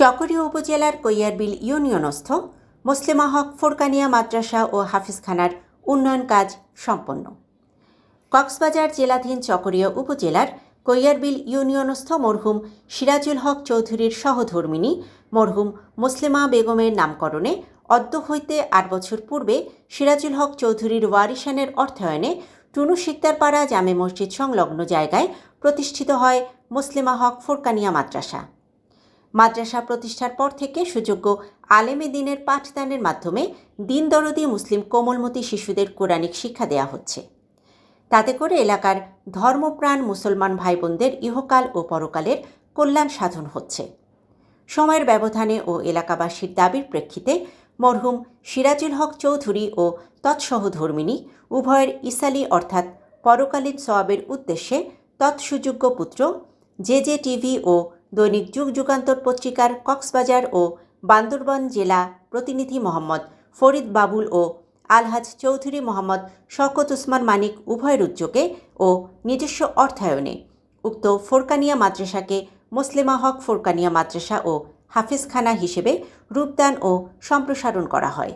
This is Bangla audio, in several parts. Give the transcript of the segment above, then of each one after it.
চকরিয়া উপজেলার কৈয়ারবিল ইউনিয়নস্থ মুসলিমা হক ফোরকানিয়া মাদ্রাসা ও হাফিজখানার উন্নয়ন কাজ সম্পন্ন। কক্সবাজার জেলাধীন চকরিয়া উপজেলার কৈয়ারবিল ইউনিয়নস্থ মরহুম সিরাজুল হক চৌধুরীর সহধর্মিনী মরহুম মুসলিমা বেগমের নামকরণে অদ্য হইতে আট বছর পূর্বে সিরাজুল হক চৌধুরীর ওয়ারিশানের অর্থায়নে টুনু শিকদারপাড়া জামে মসজিদ সংলগ্ন জায়গায় প্রতিষ্ঠিত হয় মুসলিমা হক ফোরকানিয়া মাদ্রাসা। মাদ্রাসা প্রতিষ্ঠার পর থেকে সুযোগ্য আলেমে দিনের পাঠদানের মাধ্যমে দিন দরদি মুসলিম কোমলমতি শিশুদের কোরআনিক শিক্ষা দেয়া হচ্ছে। তাতে করে এলাকার ধর্মপ্রাণ মুসলমান ভাই বোনদের ইহকাল ও পরকালের কল্যাণ সাধন হচ্ছে। সময়ের ব্যবধানে ও এলাকাবাসীর দাবির প্রেক্ষিতে মরহুম সিরাজুল হক চৌধুরী ও তৎসহধর্মিনী উভয়ের ইসালি অর্থাৎ পরকালীন সওয়াবের উদ্দেশ্যে তৎসুযোগ্য পুত্র জে জে টিভি ও দৈনিক যুগ যুগান্তর পত্রিকার কক্সবাজার ও বান্দরবন জেলা প্রতিনিধি মোহাম্মদ ফরিদ বাবুল ও আলহাজ চৌধুরী মোহাম্মদ শকত উসমান মানিক উভয়ের উদ্যোগে ও নিজস্ব অর্থায়নে। উক্ত ফোরকানিয়া মাদ্রাসাকে মুসলিমা হক ফোরকানিয়া মাদ্রাসা ও হাফিজখানা হিসেবে রূপদান ও সম্প্রসারণ করা হয়।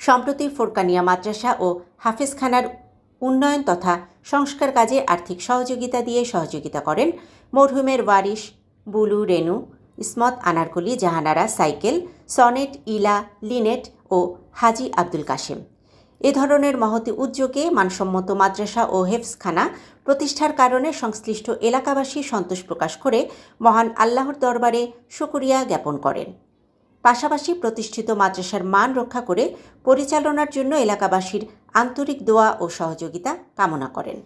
সম্প্রতি ফোরকানিয়া মাদ্রাসা ও হাফিজখানার উন্নয়ন তথা সংস্কার কাজে আর্থিক সহযোগিতা দিয়ে সহযোগিতা করেন মরহুমের ওয়ারিশ Bulu Renu, Ismat Anarkali, Jahanara, Cycle, Sonnet, Ila, Lynette ও হাজি আব্দুল কাশেম। এ ধরনের মহতি উদ্যোগে মানসম্মত মাদ্রাসা ও হেফসখানা প্রতিষ্ঠার কারণে সংশ্লিষ্ট এলাকাবাসী সন্তোষ প্রকাশ করে মহান আল্লাহর দরবারে শুকরিয়া জ্ঞাপন করেন। পাশাপাশি প্রতিষ্ঠিত মাদ্রাসার মান রক্ষা করে পরিচালনার জন্য এলাকাবাসীর আন্তরিক দোয়া ও সহযোগিতা কামনা করেন।